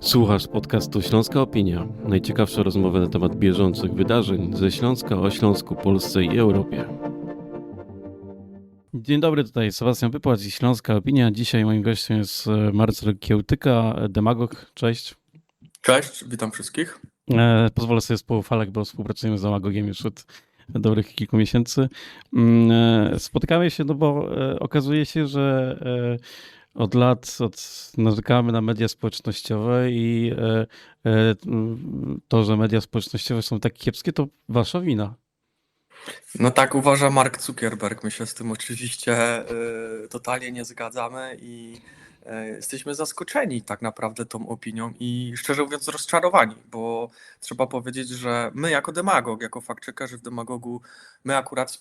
Słuchasz podcastu Śląska Opinia. Najciekawsze rozmowy na temat bieżących wydarzeń ze Śląska o Śląsku, Polsce i Europie. Dzień dobry, tutaj Sebastian Wypłat i Śląska Opinia. Dzisiaj moim gościem jest e, Marcel Kiełtyka, demagog. Cześć. Cześć, witam wszystkich. E, Pozwolę sobie spoufalek, bo współpracujemy z demagogiem już od dobrych kilku miesięcy. Mm, e, Spotykamy się, no bo e, okazuje się, że e, od lat od, narzekamy na media społecznościowe i e, e, to, że media społecznościowe są tak kiepskie, to wasza wina. No tak uważa Mark Zuckerberg. My się z tym oczywiście y, totalnie nie zgadzamy i jesteśmy zaskoczeni tak naprawdę tą opinią i szczerze mówiąc rozczarowani, bo trzeba powiedzieć, że my jako demagog, jako fact-checkerzy w demagogu, my akurat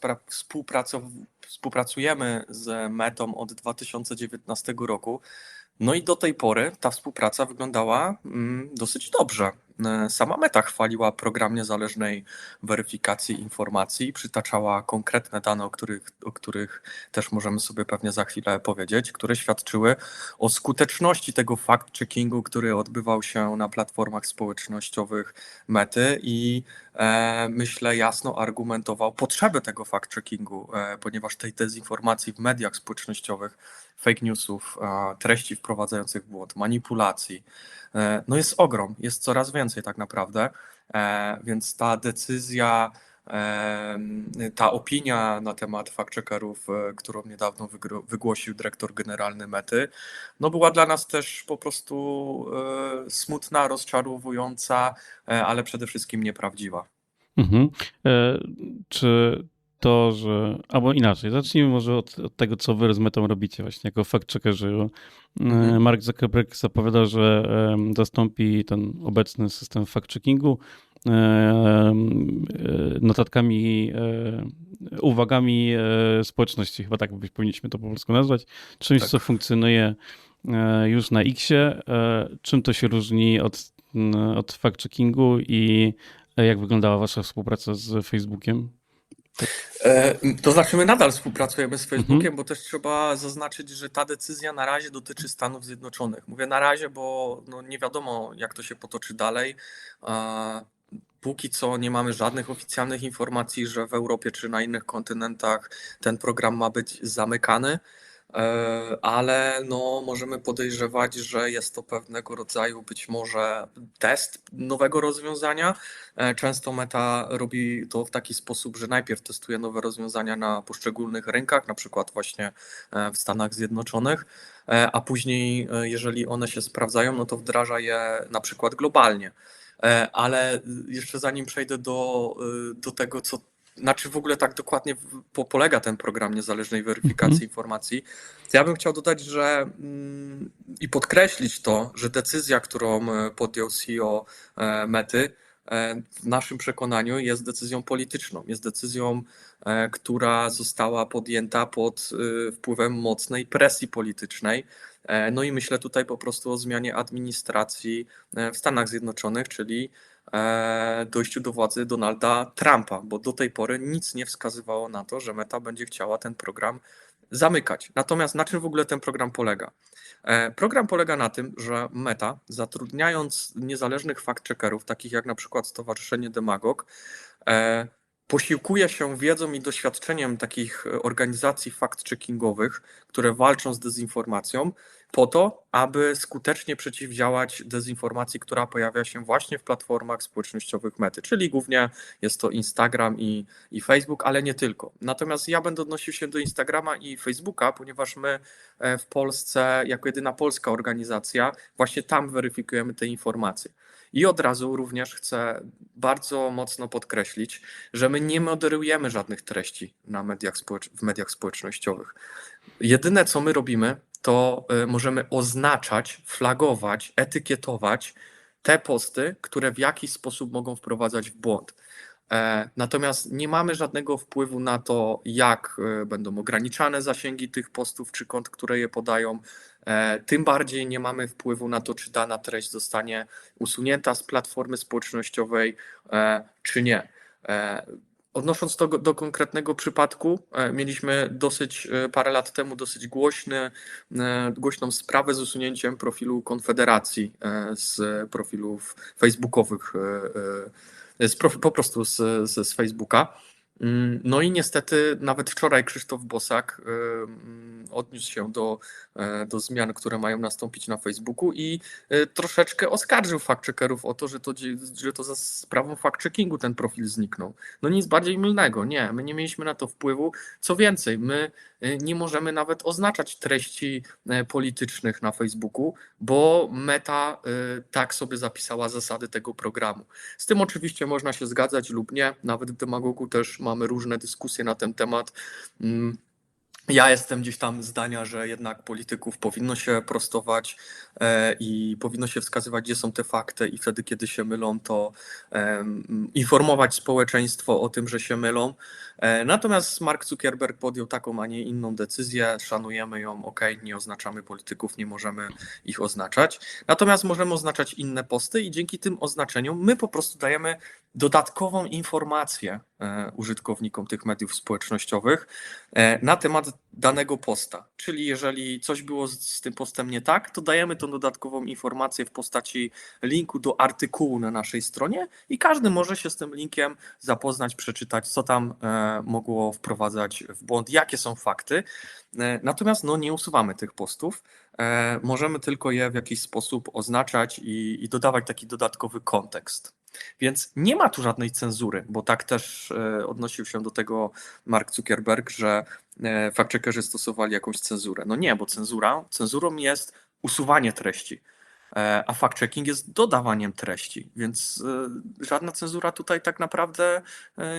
współpracujemy z Metą od 2019 roku. No i do tej pory ta współpraca wyglądała mm, dosyć dobrze. E, Sama Meta chwaliła program niezależnej weryfikacji informacji, przytaczała konkretne dane, o których, o których też możemy sobie pewnie za chwilę powiedzieć, które świadczyły o skuteczności tego fact-checkingu, który odbywał się na platformach społecznościowych Mety i e, myślę jasno argumentował potrzebę tego fact-checkingu, e, ponieważ tej dezinformacji w mediach społecznościowych, fake newsów, e, treści wprowadzających w błąd, manipulacji, no jest ogrom, jest coraz więcej tak naprawdę, e, więc ta decyzja, ta opinia na temat fact-checkerów, e, którą niedawno wygłosił dyrektor generalny Mety, no była dla nas też po prostu e, smutna, rozczarowująca, e, ale przede wszystkim nieprawdziwa. Mhm. E, Czy to, że. Albo inaczej, zacznijmy może od, od tego, co wy z metą robicie, właśnie jako fact-checkerzy. E, Mhm. Mark Zuckerberg zapowiada, że zastąpi ten obecny system fact-checkingu e, e, notatkami, uwagami społeczności. Chyba tak powinniśmy to po polsku nazwać. Czymś, Tak. co funkcjonuje już na X-ie. E, Czym to się różni od, od fact-checkingu i jak wyglądała wasza współpraca z Facebookiem? E, To znaczy, my nadal współpracujemy z Mhm. Facebookiem, bo też trzeba zaznaczyć, że ta decyzja na razie dotyczy Stanów Zjednoczonych. Mówię na razie, bo no nie wiadomo, jak to się potoczy dalej. Póki co nie mamy żadnych oficjalnych informacji, że w Europie czy na innych kontynentach ten program ma być zamykany. E, Ale no, możemy podejrzewać, że jest to pewnego rodzaju być może test nowego rozwiązania. E, Często Meta robi to w taki sposób, że najpierw testuje nowe rozwiązania na poszczególnych rynkach, na przykład właśnie e, w Stanach Zjednoczonych, a później, jeżeli one się sprawdzają, no to wdraża je na przykład globalnie. Ale y, jeszcze zanim przejdę do, y, do tego, co, na czym w ogóle tak dokładnie po, polega ten program niezależnej weryfikacji Mhm. informacji, ja bym chciał dodać, że mm, i podkreślić to, że decyzja, którą e, podjął CEO e, Mety, e, w naszym przekonaniu jest decyzją polityczną. Jest decyzją, która została podjęta pod wpływem mocnej presji politycznej. No i myślę tutaj po prostu o zmianie administracji w Stanach Zjednoczonych, czyli dojściu do władzy Donalda Trumpa, bo do tej pory nic nie wskazywało na to, że Meta będzie chciała ten program zamykać. Natomiast na czym w ogóle ten program polega? E, Program polega na tym, że Meta, zatrudniając niezależnych fact-checkerów, takich jak na przykład Stowarzyszenie Demagog, e, posiłkuje się wiedzą i doświadczeniem takich e, organizacji fact-checkingowych, które walczą z dezinformacją, po to, aby skutecznie przeciwdziałać dezinformacji, która pojawia się właśnie w platformach społecznościowych Mety, czyli głównie jest to Instagram i, i Facebook, ale nie tylko. Natomiast ja będę odnosił się do Instagrama i Facebooka, ponieważ my e, w Polsce, jako jedyna polska organizacja, właśnie tam weryfikujemy te informacje. I od razu również chcę bardzo mocno podkreślić, że my nie moderujemy żadnych treści na mediach w mediach społecznościowych. Jedyne, co my robimy, to y, możemy oznaczać, flagować, etykietować te posty, które w jakiś sposób mogą wprowadzać w błąd. E, Natomiast nie mamy żadnego wpływu na to, jak e, będą ograniczane zasięgi tych postów czy kont, które je podają. E, Tym bardziej nie mamy wpływu na to, czy dana treść zostanie usunięta z platformy społecznościowej, czy nie. Odnosząc to do konkretnego przypadku, mieliśmy dosyć parę lat temu dosyć głośny, głośną sprawę z usunięciem profilu Konfederacji z profilów facebookowych, z po prostu z, z, Facebooka. Mm, No i niestety nawet wczoraj Krzysztof Bosak e, mm, odniósł się do, e, do zmian, które mają nastąpić na Facebooku i e, troszeczkę oskarżył fact-checkerów o to, że to, że to za sprawą fact-checkingu ten profil zniknął. No nic bardziej mylnego, nie, my nie mieliśmy na to wpływu. Co więcej, my nie możemy nawet oznaczać treści e, politycznych na Facebooku, bo Meta e, tak sobie zapisała zasady tego programu. Z tym oczywiście można się zgadzać lub nie. Nawet w Demagogu też mamy różne dyskusje na ten temat. Ja jestem gdzieś tam zdania, że jednak polityków powinno się prostować e, i powinno się wskazywać, gdzie są te fakty, i wtedy, kiedy się mylą, to informować społeczeństwo o tym, że się mylą. E, Natomiast Mark Zuckerberg podjął taką, a nie inną decyzję. Szanujemy ją, ok, nie oznaczamy polityków, nie możemy ich oznaczać. Natomiast możemy oznaczać inne posty, i dzięki tym oznaczeniom my po prostu dajemy dodatkową informację użytkownikom tych mediów społecznościowych e, na temat danego posta. Czyli jeżeli coś było z, tym postem nie tak, to dajemy tą dodatkową informację w postaci linku do artykułu na naszej stronie i każdy może się z tym linkiem zapoznać, przeczytać, co tam e, mogło wprowadzać w błąd, jakie są fakty. E, Natomiast no, nie usuwamy tych postów. E, Możemy tylko je w jakiś sposób oznaczać i, i dodawać taki dodatkowy kontekst. Więc nie ma tu żadnej cenzury, bo tak też e, odnosił się do tego Mark Zuckerberg, że e, fact-checkerzy stosowali jakąś cenzurę. No nie, bo cenzura, cenzurą jest usuwanie treści, e, a fact-checking jest dodawaniem treści, więc żadna cenzura tutaj tak naprawdę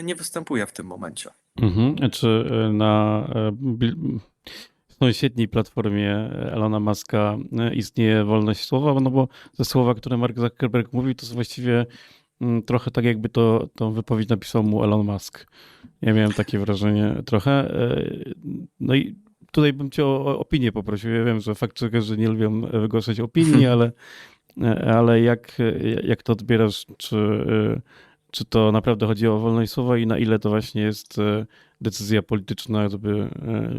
nie występuje w tym momencie. Mhm. Czy na sąsiedniej platformie Elona Muska istnieje wolność słowa? No bo te słowa, które Mark Zuckerberg mówił, to są właściwie trochę tak, jakby to, tą wypowiedź napisał mu Elon Musk. Ja miałem takie wrażenie trochę. E, No i tutaj bym cię o o opinię poprosił. Ja wiem, że fact-checkerzy nie lubią wygłaszać opinii, ale, e, ale jak, jak to odbierasz? Czy, e, czy to naprawdę chodzi o wolność słowa i na ile to właśnie jest decyzja polityczna, żeby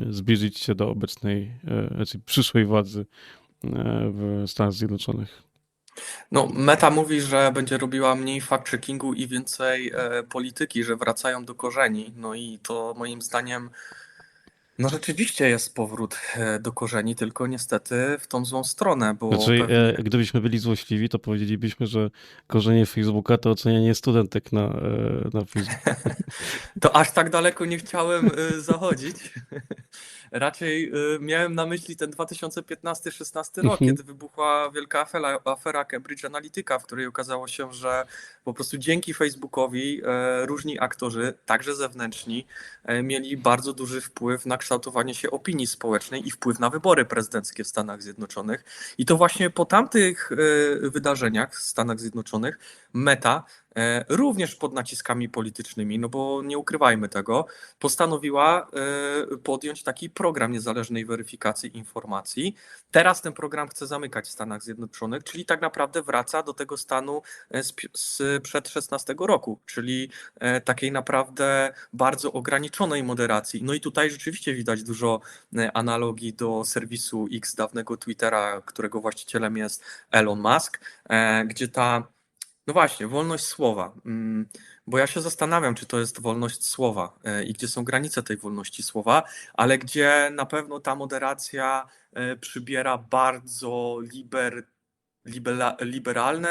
zbliżyć się do obecnej, znaczy przyszłej władzy w Stanach Zjednoczonych? No, Meta mówi, że będzie robiła mniej fact-checkingu i więcej e, polityki, że wracają do korzeni. No i to moim zdaniem, no rzeczywiście jest powrót e, do korzeni, tylko niestety w tą złą stronę, bo Znaczy, pewnie... e, gdybyśmy byli złośliwi, to powiedzielibyśmy, że korzenie Facebooka to ocenianie studentek na, e, na Facebooku. To aż tak daleko nie chciałem y, zachodzić. Raczej y, miałem na myśli ten 2015-16 rok, Mhm. kiedy wybuchła wielka afera, afera Cambridge Analytica, w której okazało się, że po prostu dzięki Facebookowi e, różni aktorzy, także zewnętrzni, e, mieli bardzo duży wpływ na kształtowanie się opinii społecznej i wpływ na wybory prezydenckie w Stanach Zjednoczonych. I to właśnie po tamtych e, wydarzeniach w Stanach Zjednoczonych Meta e, również pod naciskami politycznymi, no bo nie ukrywajmy tego, postanowiła e, podjąć taki program niezależnej weryfikacji informacji. Teraz ten program chce zamykać w Stanach Zjednoczonych, czyli tak naprawdę wraca do tego stanu e, sprzed 16 roku, czyli e, takiej naprawdę bardzo ograniczonej moderacji. No i tutaj rzeczywiście widać dużo e, analogii do serwisu X dawnego Twittera, którego właścicielem jest Elon Musk, e, gdzie ta no właśnie, wolność słowa. Mm, Bo ja się zastanawiam, czy to jest wolność słowa e, i gdzie są granice tej wolności słowa, ale gdzie na pewno ta moderacja e, przybiera bardzo liber, libera, liberalną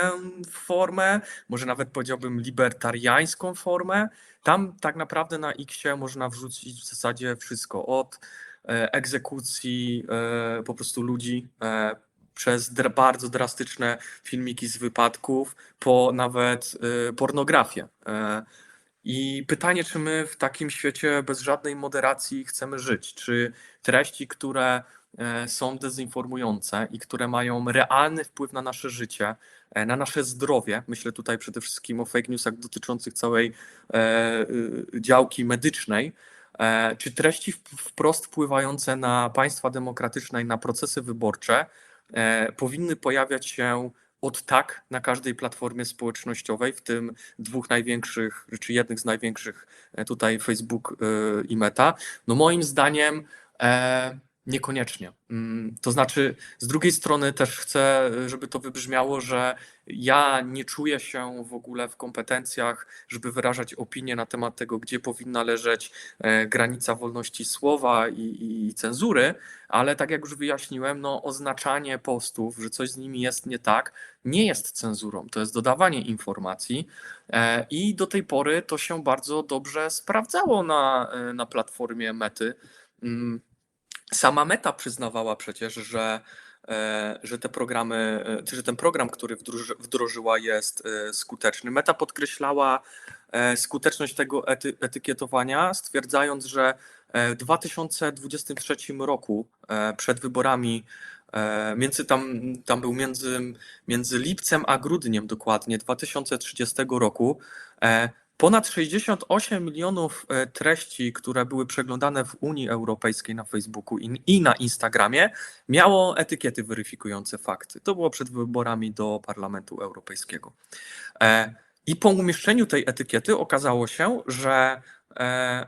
formę, może nawet powiedziałbym libertariańską formę. Tam tak naprawdę na X można wrzucić w zasadzie wszystko od e, egzekucji po prostu ludzi przez dr- bardzo drastyczne filmiki z wypadków, po nawet y, pornografię. E, I pytanie, czy my w takim świecie bez żadnej moderacji chcemy żyć? Czy treści, które e, są dezinformujące i które mają realny wpływ na nasze życie, e, na nasze zdrowie, myślę tutaj przede wszystkim o fake newsach dotyczących całej y, działki medycznej, czy treści wprost wpływające na państwa demokratyczne i na procesy wyborcze, powinny pojawiać się od tak na każdej platformie społecznościowej, w tym dwóch największych, czy jednych z największych e, tutaj Facebook e, i Meta? No moim zdaniem e, niekoniecznie. Mm, To znaczy, z drugiej strony też chcę, żeby to wybrzmiało, że ja nie czuję się w ogóle w kompetencjach, żeby wyrażać opinię na temat tego, gdzie powinna leżeć e, granica wolności słowa i, i cenzury, ale tak jak już wyjaśniłem, no oznaczanie postów, że coś z nimi jest nie tak, nie jest cenzurą, to jest dodawanie informacji e, i do tej pory to się bardzo dobrze sprawdzało na, e, na platformie Mety. Sama Meta przyznawała przecież, że, e, że te programy, e, że ten program, który wdroży, wdrożyła, jest e, skuteczny. Meta podkreślała skuteczność tego ety, etykietowania, stwierdzając, że w 2023 roku, przed wyborami, między tam, tam był między, między lipcem a grudniem dokładnie 2030 roku, Ponad 68 milionów e, treści, które były przeglądane w Unii Europejskiej na Facebooku i, na Instagramie, miało etykiety weryfikujące fakty. To było przed wyborami do Parlamentu Europejskiego. E, I po umieszczeniu tej etykiety okazało się, że e,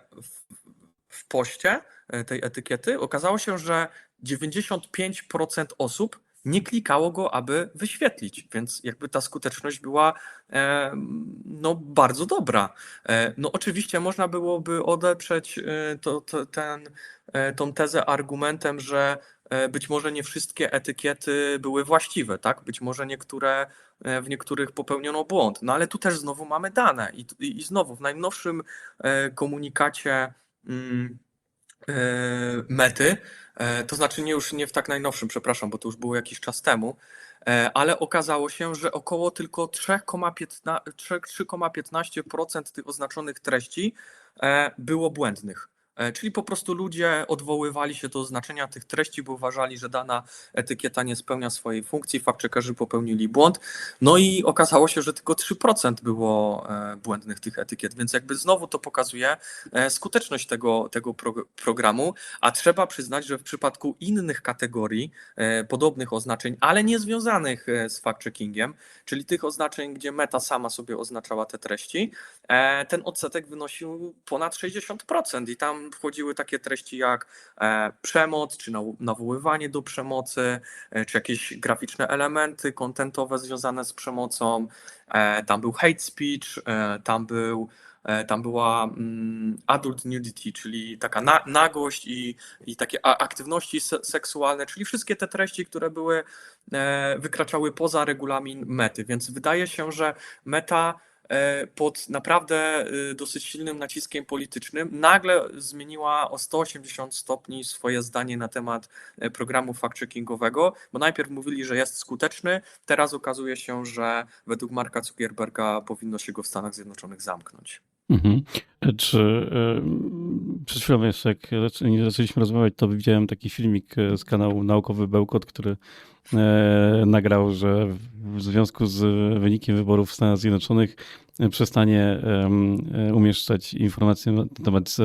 w, poście tej etykiety okazało się, że 95% osób nie klikało go, aby wyświetlić, więc jakby ta skuteczność była e, no, bardzo dobra. E, No oczywiście można byłoby odeprzeć e, to, to, ten, tą tezę argumentem, że być może nie wszystkie etykiety były właściwe, tak? Być może niektóre, w niektórych popełniono błąd. No ale tu też znowu mamy dane i, i i znowu w najnowszym komunikacie mm, mety, to znaczy nie już nie w tak najnowszym, przepraszam, bo to już było jakiś czas temu, e, ale okazało się, że około tylko 3,15 3,15% tych oznaczonych treści e, było błędnych. E, Czyli po prostu ludzie odwoływali się do oznaczenia tych treści, bo uważali, że dana etykieta nie spełnia swojej funkcji, faktchekerzy popełnili błąd. No i okazało się, że tylko 3% było e, błędnych tych etykiet, więc jakby znowu to pokazuje e, skuteczność tego, tego pro, programu, a trzeba przyznać, że w przypadku innych kategorii podobnych oznaczeń, ale nie związanych z fact-checkingiem, czyli tych oznaczeń, gdzie meta sama sobie oznaczała te treści, ten odsetek wynosił ponad 60% i tam wchodziły takie treści jak e, przemoc, czy nawoływanie do przemocy, e, czy jakieś graficzne elementy kontentowe związane z przemocą, e, tam był hate speech, tam był tam była mm, adult nudity, czyli taka na, nagość i, i takie aktywności se, seksualne, czyli wszystkie te treści, które były, wykraczały poza regulamin mety. Więc wydaje się, że meta pod naprawdę e, dosyć silnym naciskiem politycznym nagle zmieniła o 180 stopni swoje zdanie na temat e, programu fact-checkingowego, bo najpierw mówili, że jest skuteczny, teraz okazuje się, że według Marka Zuckerberga powinno się go w Stanach Zjednoczonych zamknąć. Mhm. Czy e, przed chwilą jeszcze, jak zaczę- zaczęliśmy rozmawiać, to widziałem taki filmik e, z kanału Naukowy Bełkot, który e, nagrał, że w związku z wynikiem wyborów w Stanach Zjednoczonych e, przestanie umieszczać informacje na temat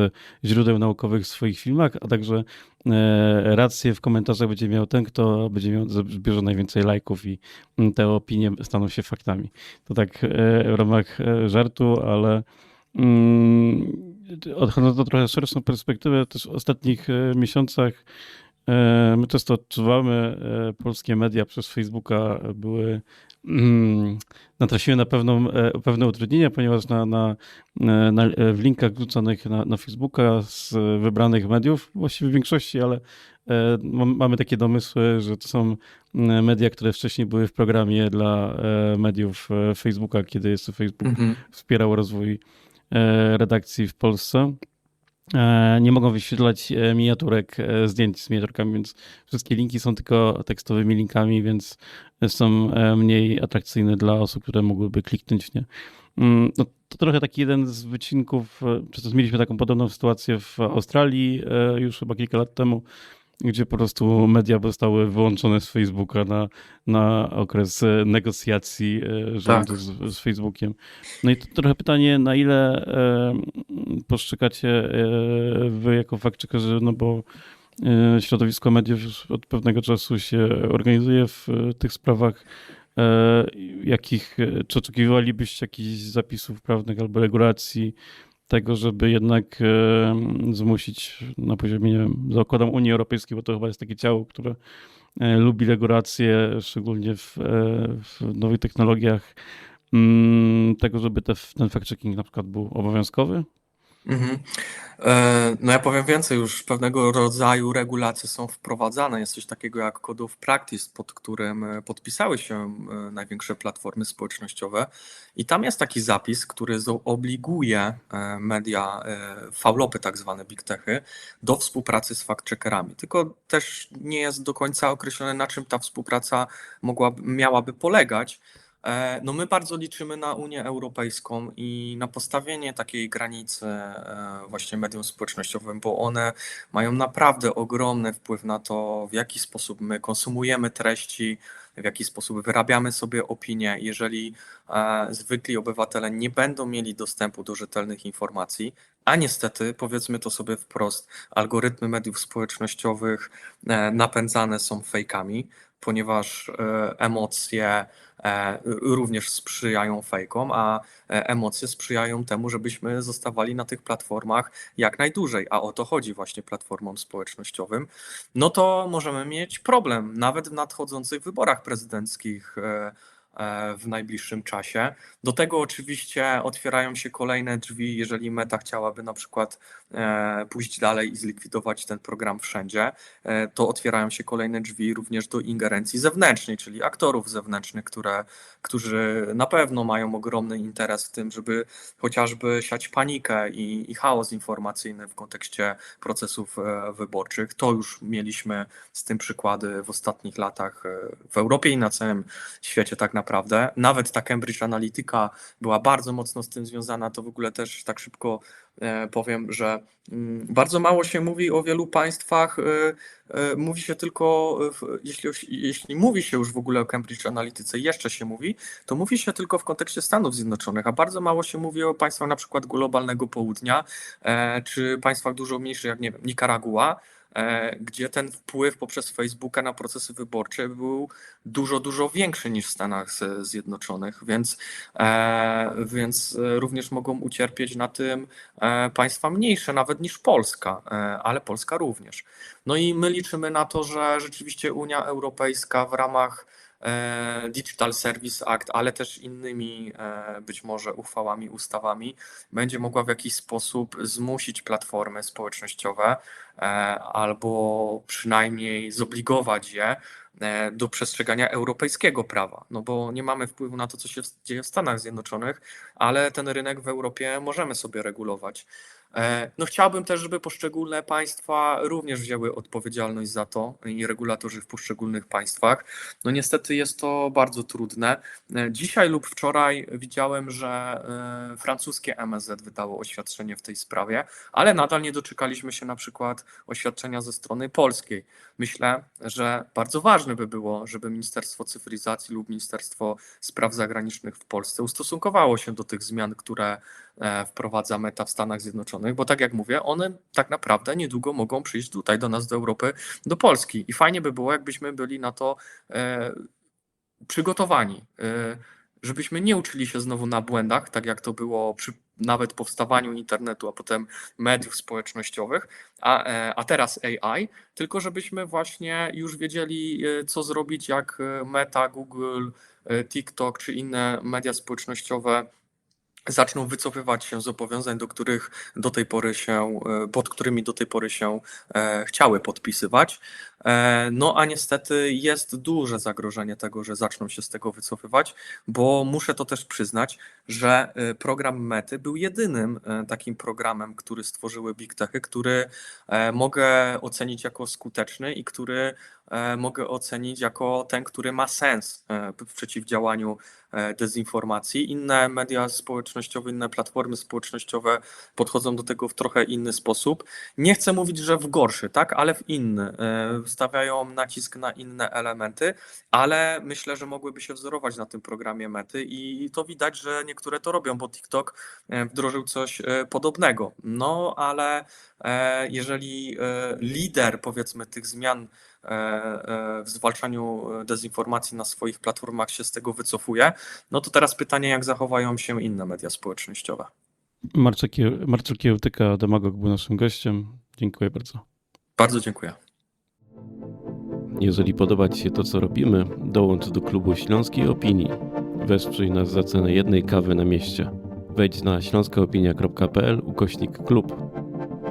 źródeł naukowych w swoich filmach, a także e, rację w komentarzach będzie miał ten, kto będzie miał, zbierze najwięcej lajków i mm, te opinie staną się faktami. To tak e, w ramach e, żartu, ale Odchodząc do trochę szerszą perspektywę, też w ostatnich e, miesiącach e, my często odczuwamy, e, polskie media przez Facebooka były, mm, natrafiły na pewną, pewne utrudnienia, ponieważ na, na, na, w linkach wrzuconych na, na Facebooka z wybranych mediów, właściwie w większości, ale mam- mamy takie domysły, że to są mm, media, które wcześniej były w programie dla mediów Facebooka, kiedy jeszcze Facebook wspierał rozwój redakcji w Polsce. E, Nie mogą wyświetlać e, miniaturek, e, zdjęć z miniaturkami, więc wszystkie linki są tylko tekstowymi linkami, więc są e, mniej atrakcyjne dla osób, które mogłyby kliknąć w nie. Mm, No, to trochę taki jeden z wycinków. e, Przecież mieliśmy taką podobną sytuację w Australii e, już chyba kilka lat temu, gdzie po prostu media zostały wyłączone z Facebooka na, na okres e, negocjacji e, rządu Tak. z, z Facebookiem. No i to trochę pytanie, na ile e, postrzegacie e, wy jako faktchekerzy, no bo środowisko mediów już od pewnego czasu się organizuje w tych sprawach. Jakich, czy oczekiwalibyście jakichś zapisów prawnych albo regulacji tego, żeby jednak e, zmusić na poziomie, nie wiem, zakładam Unii Europejskiej, bo to chyba jest takie ciało, które e, lubi regulacje, szczególnie w, e, w nowych technologiach, mm, tego, żeby te, ten fact-checking na przykład był obowiązkowy? Mhm. E, No ja powiem więcej, już pewnego rodzaju regulacje są wprowadzane. Jest coś takiego jak of Practice, pod którym e, podpisały się e, największe platformy społecznościowe i tam jest taki zapis, który zobliguje media, faulopy tak zwane, big techy, do współpracy z fact-checkerami. Tylko też nie jest do końca określone, na czym ta współpraca mogłaby, miałaby polegać. E, No my bardzo liczymy na Unię Europejską i na postawienie takiej granicy e, właśnie mediom społecznościowym, bo one mają naprawdę ogromny wpływ na to, w jaki sposób my konsumujemy treści, w jaki sposób wyrabiamy sobie opinie. Jeżeli e, zwykli obywatele nie będą mieli dostępu do rzetelnych informacji, a niestety, powiedzmy to sobie wprost, algorytmy mediów społecznościowych napędzane są fejkami, ponieważ e, emocje e, również sprzyjają fejkom, a e, emocje sprzyjają temu, żebyśmy zostawali na tych platformach jak najdłużej, a o to chodzi właśnie platformom społecznościowym, no to możemy mieć problem nawet w nadchodzących wyborach prezydenckich w najbliższym czasie. Do tego oczywiście otwierają się kolejne drzwi, jeżeli Meta chciałaby na przykład e, pójść dalej i zlikwidować ten program wszędzie, e, to otwierają się kolejne drzwi również do ingerencji zewnętrznej, czyli aktorów zewnętrznych, które, którzy na pewno mają ogromny interes w tym, żeby chociażby siać panikę i, i chaos informacyjny w kontekście procesów e, wyborczych. To już mieliśmy z tym przykłady w ostatnich latach e, w Europie i na całym świecie tak naprawdę. Nawet ta Cambridge Analytica była bardzo mocno z tym związana. To w ogóle też tak szybko e, powiem, że mm, bardzo mało się mówi o wielu państwach. e, e, Mówi się tylko, jeśli, jeśli mówi się już w ogóle o Cambridge Analytice, jeszcze się mówi, to mówi się tylko w kontekście Stanów Zjednoczonych, a bardzo mało się mówi o państwach na przykład globalnego południa, czy państwach dużo mniejszych, jak nie wiem, Nikaragua, gdzie ten wpływ poprzez Facebooka na procesy wyborcze był dużo, dużo większy niż w Stanach Zjednoczonych, więc, e, więc e, również mogą ucierpieć na tym e, państwa mniejsze nawet niż Polska, e, ale Polska również. No i my liczymy na to, że rzeczywiście Unia Europejska w ramach e, Digital Service Act, ale też innymi e, być może uchwałami, ustawami, będzie mogła w jakiś sposób zmusić platformy społecznościowe e, albo przynajmniej zobligować je e, do przestrzegania europejskiego prawa. No bo nie mamy wpływu na to, co się dzieje w Stanach Zjednoczonych, ale ten rynek w Europie możemy sobie regulować. E, No chciałbym też, żeby poszczególne państwa również wzięły odpowiedzialność za to i regulatorzy w poszczególnych państwach. No niestety jest to bardzo trudne. E, Dzisiaj lub wczoraj widziałem, że e, francuskie MSZ wydało oświadczenie w tej sprawie, ale nadal nie doczekaliśmy się na przykład oświadczenia ze strony polskiej. Myślę, że bardzo ważne by było, żeby Ministerstwo Cyfryzacji lub Ministerstwo Spraw Zagranicznych w Polsce ustosunkowało się do tych zmian, które wprowadza Meta w Stanach Zjednoczonych, bo tak jak mówię, one tak naprawdę niedługo mogą przyjść tutaj do nas, do Europy, do Polski. I fajnie by było, jakbyśmy byli na to e, przygotowani, e, żebyśmy nie uczyli się znowu na błędach, tak jak to było przy nawet powstawaniu internetu, a potem mediów społecznościowych, a, e, a teraz AI, tylko żebyśmy właśnie już wiedzieli, e, co zrobić, jak e, Meta, Google, e, TikTok czy inne media społecznościowe zaczną wycofywać się z zobowiązań, do których do tej pory się, e, pod którymi do tej pory się e, chciały podpisywać. E, No a niestety jest duże zagrożenie tego, że zaczną się z tego wycofywać, bo muszę to też przyznać, że program Mety był jedynym takim programem, który stworzyły Big Techy, który mogę ocenić jako skuteczny i który mogę ocenić jako ten, który ma sens e, w przeciwdziałaniu e, dezinformacji. Inne media społecznościowe, inne platformy społecznościowe podchodzą do tego w trochę inny sposób. Nie chcę mówić, że w gorszy, tak, ale w inny. E, Stawiają nacisk na inne elementy, ale myślę, że mogłyby się wzorować na tym programie Mety i to widać, że niektóre to robią, bo TikTok e, wdrożył coś e, podobnego. No, ale e, jeżeli e, lider powiedzmy tych zmian e, w zwalczaniu dezinformacji na swoich platformach się z tego wycofuje, no to teraz pytanie, jak zachowają się inne media społecznościowe. Marcin Kiełtyka, demagog był naszym gościem. Dziękuję bardzo. Bardzo dziękuję. Jeżeli podoba Ci się to, co robimy, dołącz do klubu Śląskiej Opinii. Wesprzyj nas za cenę jednej kawy na mieście. Wejdź na śląskaopinia.pl ukośnik klub.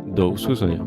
Do usłyszenia.